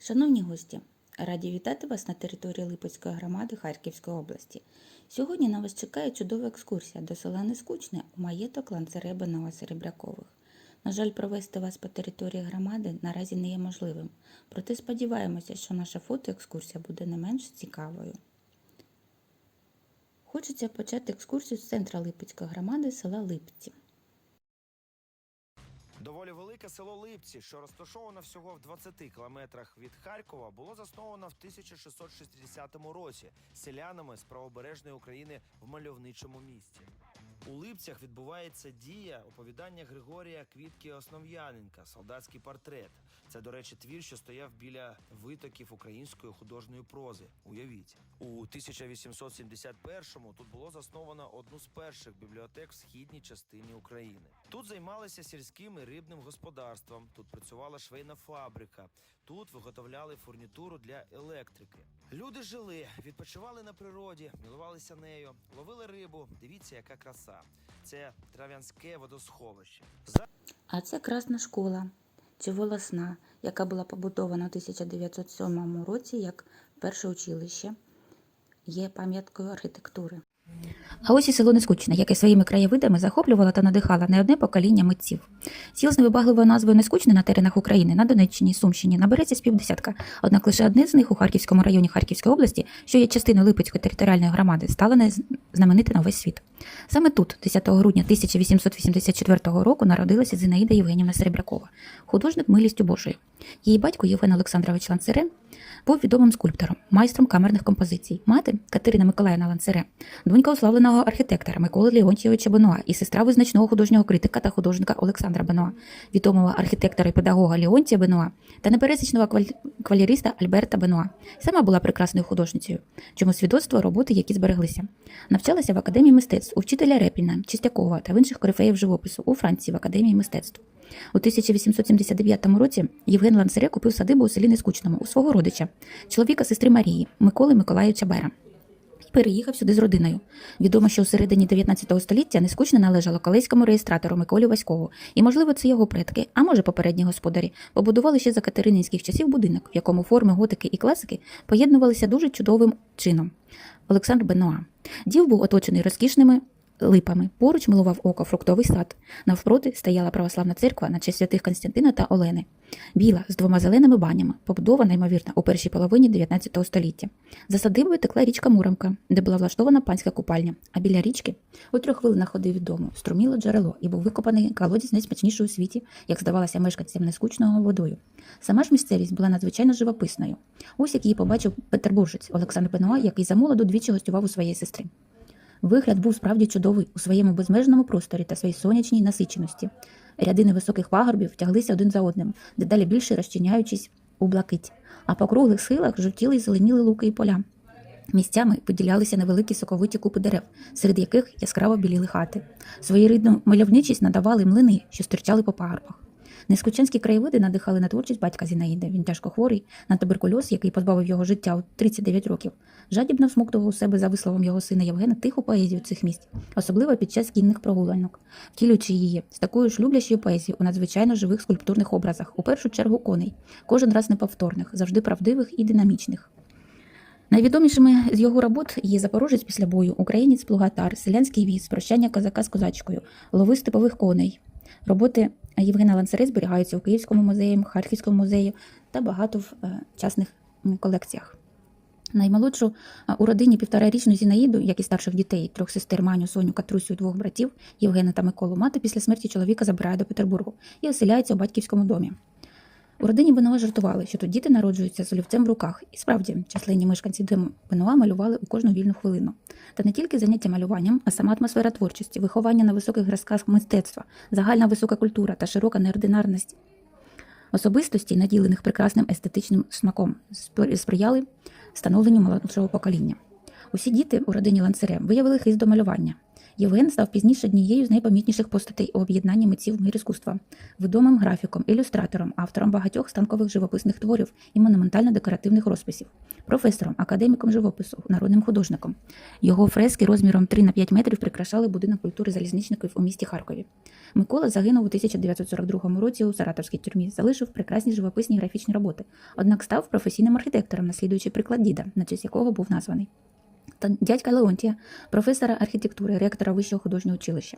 Шановні гості, раді вітати вас на території Липецької громади Харківської області. Сьогодні на вас чекає чудова екскурсія до села Нескучне у маєток ланцеребиного Серебрякових. На жаль, провести вас по території громади наразі не є можливим, проте сподіваємося, що наша фотоекскурсія буде не менш цікавою. Хочеться почати екскурсію з центра Липецької громади села Липці. Доволі велике село Липці, що розташоване всього в 20 кілометрах від Харкова, було засновано в 1660 році селянами з правобережної України в мальовничому місті. У Липцях відбувається дія оповідання Григорія Квітки Основ'яненка Солдатський портрет. Це, до речі, твір, що стояв біля витоків української художньої прози. Уявіть, у 1871-му тут було засновано одну з перших бібліотек в східній частині України. Тут займалися сільським і рибним господарством. Тут працювала швейна фабрика. Тут виготовляли фурнітуру для електрики. Люди жили, відпочивали на природі, милувалися нею, ловили рибу. Дивіться, яка краса. Це трав'янське водосховище. За А це Красна школа чи волосна, яка була побудована у 1907 році як перше училище, є пам'яткою архітектури. А ось і село Нескучне, яке своїми краєвидами захоплювало та надихало не одне покоління митців. Сіл з невибагливою назвою Нескучне на теренах України на Донеччині, Сумщині набереться з півдесятка. Однак лише одне з них у Харківському районі Харківської області, що є частиною Липецької територіальної громади, стало не знамените на весь світ. Саме тут, 10 грудня 1884 року, народилася Зинаїда Євгенівна Серебрякова, художник милістю Божою. Її батько Євген Олександрович Ланцере був відомим скульптором, майстром камерних композицій. Мати Катерина Миколаївна Ланцере, донька уславленого архітектора Миколи Леонтьєвича Бенуа і сестра визначного художнього критика та художника Олександра Бенуа, відомого архітектора і педагога Леонтія Бенуа та непересічного кавалеріста Альберта Бенуа. Сама була прекрасною художницею, чому свідоцтво роботи, які збереглися. Навчалася в академії мистецтв у вчителя Репіна, Чистякова та в інших корифеїв живопису у Франції в академії мистецтв. У 1879 році Євген Ланцере купив садибу у селі Нескучному у свого родича, чоловіка сестри Марії Миколи Миколаївича Бера. Переїхав сюди з родиною. Відомо, що у середині 19 століття нескучне належало колиському реєстратору Миколі Васькову, і, можливо, це його предки, а може, попередні господарі, побудували ще за катерининських часів будинок, в якому форми готики і класики поєднувалися дуже чудовим чином. Олександр Бенуа. Дів був оточений розкішними липами. Поруч милував око фруктовий сад. Навпроти стояла православна церква на честь святих Константина та Олени. Біла з двома зеленими банями, побудована, ймовірно, у першій половині 19 століття. За садибою текла річка Муромка, де була влаштована панська купальня. А біля річки, у трьох хвилинах ходи від дому, струміло джерело і був викопаний колодязь найсмачніший у світі, як здавалося мешканцям нескучного водою. Сама ж місцевість була надзвичайно живописною. Ось як її побачив петербуржець Олександр Бенуа, який за молоду двічі гостював у своєї сестри. Вигляд був справді чудовий у своєму безмежному просторі та своїй сонячній насиченості. Ряди невисоких пагорбів тяглися один за одним, дедалі більше розчиняючись у блакить, а по круглих схилах жовтіли й зеленіли луки і поля. Місцями поділялися невеликі соковиті купи дерев, серед яких яскраво біліли хати. Своєрідну мальовничість надавали млини, що стирчали по пагорбах. Нескученські краєвиди надихали на творчість батька Зінаїди. Він тяжко хворий на туберкульоз, який позбавив його життя у 39 років. Жадібно всмоктував у себе за висловом його сина Євгена тиху поезію цих місць, особливо під час кінних прогулянок, втілюючи її з такою ж люблячою поезією у надзвичайно живих скульптурних образах, у першу чергу коней, кожен раз неповторних, завжди правдивих і динамічних. Найвідомішими з його робот є Запорожець після бою, Українець плугатар, селянський віз, прощання козака з козачкою, лови степових коней. Роботи Євгена Ланцари зберігаються у Київському музеї, Харківському музеї та багато в е, частних колекціях. Наймолодшу у родині півторарічну Зінаїду, як і старших дітей, трьох сестер Маню, Соню, Катрусю двох братів Євгена та Миколу, мати після смерті чоловіка забирає до Петербургу і оселяється у батьківському домі. У родині Бенуа жартували, що тут діти народжуються з олівцем в руках, і справді численні мешканці дому Бенуа малювали у кожну вільну хвилину. Та не тільки заняття малюванням, а сама атмосфера творчості, виховання на високих зразках мистецтва, загальна висока культура та широка неординарність особистості, наділених прекрасним естетичним смаком, сприяли становленню молодшого покоління. Усі діти у родині ланцере виявили хист до малювання. Євген став пізніше однією з найпомітніших постатей у об'єднанні митців мир іскусства, відомим графіком, ілюстратором, автором багатьох станкових живописних творів і монументально-декоративних розписів, професором, академіком живопису, народним художником. Його фрески розміром 3 на 5 метрів прикрашали будинок культури залізничників у місті Харкові. Микола загинув у 1942 році у Саратовській тюрмі, залишив прекрасні живописні графічні роботи, однак став професійним архітектором, наслідуючи приклад діда, на честь якого був названий. Та дядька Леонтія, професора архітектури, ректора Вищого художнього училища.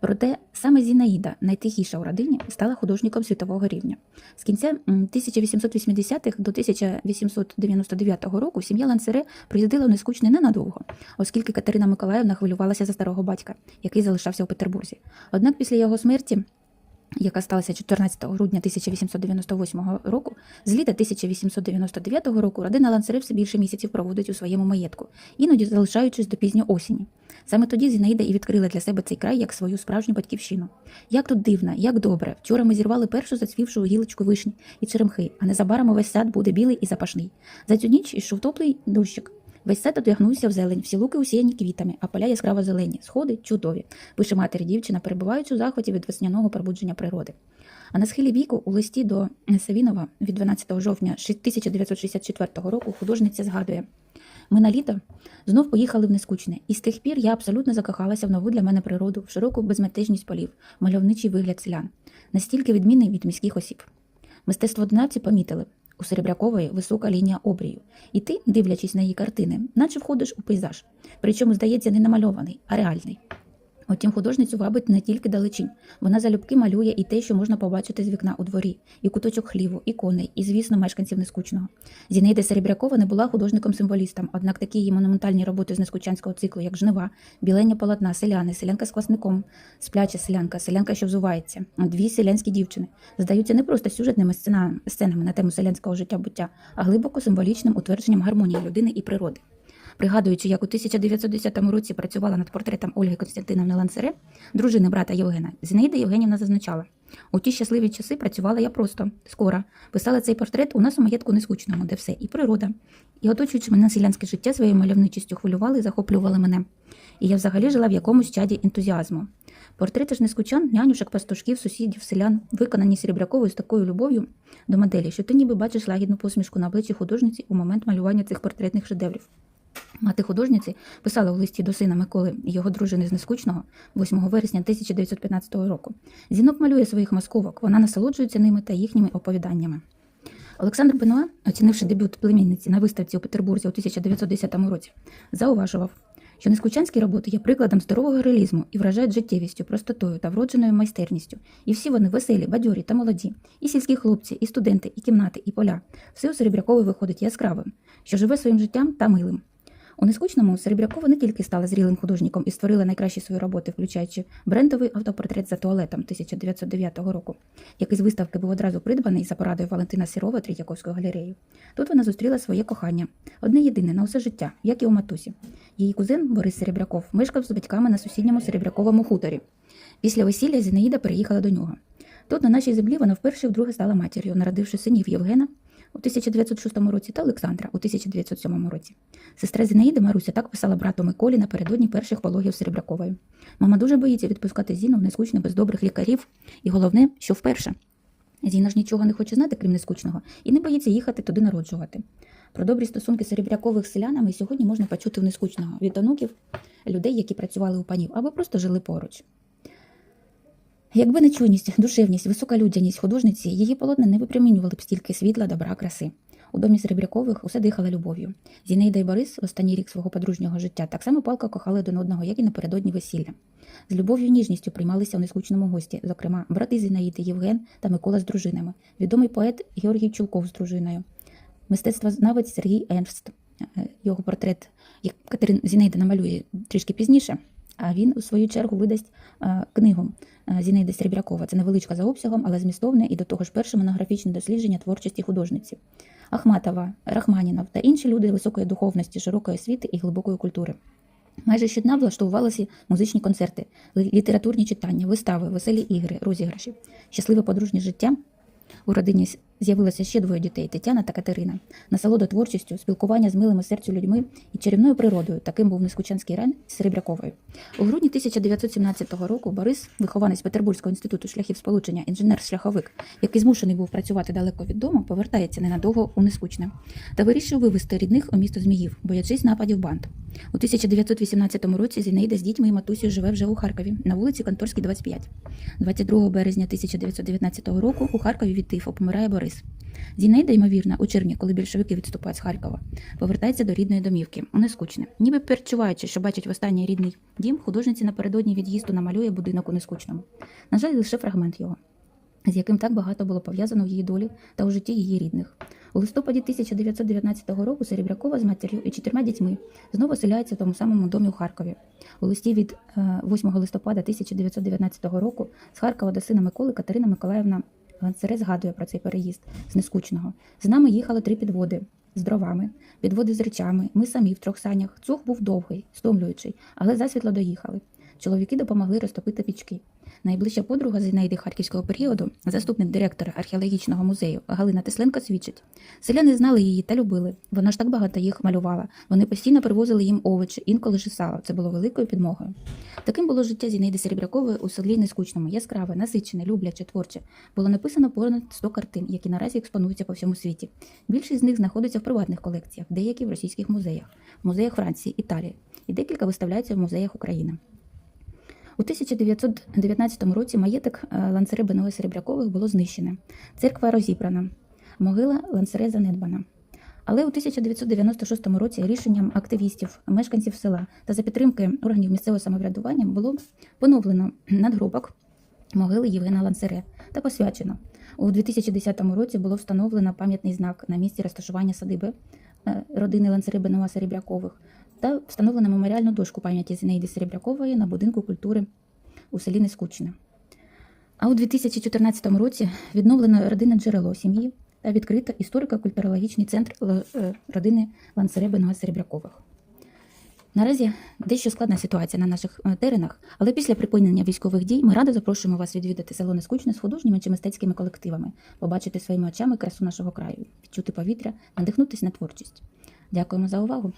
Проте саме Зінаїда, найтихіша у родині, стала художником світового рівня. З кінця м, 1880-х до 1899 року сім'я Лансере приїздила в Нескучне ненадовго, оскільки Катерина Миколаївна хвилювалася за старого батька, який залишався у Петербурзі. Однак після його смерті яка сталася 14 грудня 1898 року, з літа 1899 року родина Лансери все більше місяців проводить у своєму маєтку, іноді залишаючись до пізньої осені. Саме тоді Зінаїда і відкрила для себе цей край як свою справжню батьківщину. Як тут дивно, як добре. Вчора ми зірвали першу зацвівшу гілочку вишні і черемхи, а незабаром увесь сад буде білий і запашний. За цю ніч ішов теплий дощик. Весь сад одягнувся в зелень, всі луки усіяні квітами, а поля яскраво зелені, сходи чудові, пише матері дівчина, перебуваючи у захваті від весняного пробудження природи. А на схилі віку у листі до Савінова від 12 жовтня 1964 року художниця згадує: ми на літо знов поїхали в нескучне, і з тих пір я абсолютно закохалася в нову для мене природу, в широку безметежність полів, мальовничий вигляд селян, настільки відмінний від міських осіб. Мистецтвознавці помітили. У Серебрякової висока лінія обрію, і ти, дивлячись на її картини, наче входиш у пейзаж, причому, здається, не намальований, а реальний. Утім, художницю вабить не тільки далечінь. Вона залюбки малює і те, що можна побачити з вікна у дворі, і куточок хліву, і коней, і, звісно, мешканців нескучного. Зінаїда Серебрякова не була художником-символістом, однак такі її монументальні роботи з нескучанського циклу, як жнива, білення полотна, селяни, селянка з квасником, спляча селянка, селянка, що взувається, дві селянські дівчини, здаються не просто сюжетними сценами на тему селянського життя буття, а глибоко символічним утвердженням гармонії людини і природи. Пригадуючи, як у 1910 році працювала над портретом Ольги Константиновни Лансере, дружини брата Євгена, Зінаїда Євгенівна зазначала: у ті щасливі часи працювала я просто, скоро. Писала цей портрет у нас у маєтку нескучному, де все, і природа. І оточуючи мене селянське життя своєю мальовничістю хвилювали і захоплювали мене. І я взагалі жила в якомусь чаді ентузіазму. Портрети ж нескучан, нянюшек, пастушків, сусідів, селян, виконані Серебряковою з такою любов'ю до моделі, що ти ніби бачиш лагідну посмішку на обличчі художниці у момент малювання цих портретних шедеврів. Мати художниці писала у листі до сина Миколи і його дружини з Нескучного 8 вересня 1915 року. Зінок малює своїх московок, вона насолоджується ними та їхніми оповіданнями. Олександр Бенуа, оцінивши дебют племінниці на виставці у Петербурзі у 1910 році, зауважував, що нескучанські роботи є прикладом здорового реалізму і вражають життєвістю, простотою та вродженою майстерністю. І всі вони веселі, бадьорі та молоді, і сільські хлопці, і студенти, і кімнати, і поля. Все у Серебрякової виходить яскравим, що живе своїм життям та милим. У нескучному Серебрякова не тільки стала зрілим художником і створила найкращі свої роботи, включаючи брендовий автопортрет за туалетом 1909 року, який з виставки був одразу придбаний за порадою Валентина Сірова Третьяковської галереї. Тут вона зустріла своє кохання, одне єдине на усе життя, як і у матусі. Її кузен Борис Серебряков мешкав з батьками на сусідньому Серебряковому хуторі. Після весілля Зінаїда переїхала до нього. Тут, на нашій землі, вона вперше і вдруге стала матір'ю, народивши синів Євгена у 1906 році та Олександра у 1907 році. Сестра Зінаїди Маруся так писала брату Миколі напередодні перших пологів Серебрякової. Мама дуже боїться відпускати Зіну в нескучно без добрих лікарів, і головне, що вперше. Зіна ж нічого не хоче знати, крім нескучного, і не боїться їхати туди народжувати. Про добрі стосунки Серебрякових з селянами сьогодні можна почути в нескучного від онуків, людей, які працювали у панів або просто жили поруч. Якби не чуйність, душевність, висока людяність художниці, її полотна не випромінювали б стільки світла, добра, краси. У домі Серебрякових усе дихало любов'ю. Зінейда і Борис останній рік свого подружнього життя так само палко кохали один одного, як і напередодні весілля. З любов'ю і ніжністю приймалися у нескучному гості, зокрема, брати Зінаїди Євген та Микола з дружинами, відомий поет Георгій Чулков з дружиною, мистецтвознавець Сергій Еншст. Е, Його портрет як Катерина Зінаїда намалює трішки пізніше, він, у свою чергу, видасть е, книгу е, Зінаїди Серебрякова. Це невеличка за обсягом, але змістовне і до того ж перше монографічне дослідження творчості художниці. Ахматова, Рахманінов та інші люди високої духовності, широкої освіти і глибокої культури. Майже щодня влаштовувалися музичні концерти, літературні читання, вистави, веселі ігри, розіграші, щасливе подружнє життя у родині з'явилося ще двоє дітей Тетяна та Катерина. Насолода творчістю, спілкування з милими серцю людьми і чарівною природою. Таким був Нескучанський з Серебряковою. У грудні 1917 року Борис, вихованець Петербурзького інституту шляхів сполучення, інженер-шляховик, який змушений був працювати далеко від дому, повертається ненадовго у Нескучне та вирішив вивезти рідних у місто Зміїв, боячись нападів банд. У 1918 році Зінаїда з дітьми і матусю живе вже у Харкові на вулиці Конторській, 25. 22 березня 1919 року у Харкові від тифу помирає Борис. Зінаїда, ймовірно, у червні, коли більшовики відступають з Харкова, повертається до рідної домівки, Нескучне. Ніби перечуваючи, що бачить в останній рідний дім, художниці напередодні від'їзду намалює будинок у Нескучному. На жаль, лише фрагмент його, з яким так багато було пов'язано в її долі та у житті її рідних. У листопаді 1919 року Серебрякова з матір'ю і чотирма дітьми знову оселяється в тому самому домі у Харкові. У листі від е, 8 листопада 1919 року з Харкова до сина Миколи Катерина Миколаївна Ланцере згадує про цей переїзд з Нескучного. З нами їхали три підводи з дровами, підводи з речами. Ми самі в трьох санях. Цух був довгий, стомлюючий, але засвітло доїхали. Чоловіки допомогли розтопити пічки. Найближча подруга Зінаїди харківського періоду, заступник директора археологічного музею Галина Тесленко свідчить. Селяни знали її та любили. Вона ж так багато їх малювала. Вони постійно привозили їм овочі, інколи ж сало. Це було великою підмогою. Таким було життя Зінаїди Серебрякової у селі Нескучному, яскраве, насичене, любляче, творче. Було написано понад 100 картин, які наразі експонуються по всьому світі. Більшість з них знаходиться в приватних колекціях, деякі в російських музеях, в музеях Франції, Італії, і декілька виставляються в музеях України. У 1919 році маєток е, ланцери Серебрякових було знищене. Церква розібрана, могила ланцере занедбана. Але у 1996 році рішенням активістів, мешканців села та за підтримки органів місцевого самоврядування було поновлено надгробок могили Євгена Ланцере та посвячено. У 2010 році було встановлено пам'ятний знак на місці розташування садиби е, родини Ланцери Бенова Серебрякових та встановлено меморіальну дошку пам'яті Зінаїди Серебрякової на будинку культури у селі Нескучне. А у 2014 році відновлено родинне джерело сім'ї та відкрито історико-культурологічний центр е, родини Ланцеребиного Серебрякових. Наразі дещо складна ситуація на наших е, теренах, але після припинення військових дій ми радо запрошуємо вас відвідати село Нескучне з художніми чи мистецькими колективами, побачити своїми очами красу нашого краю, відчути повітря, надихнутися на творчість. Дякуємо за увагу!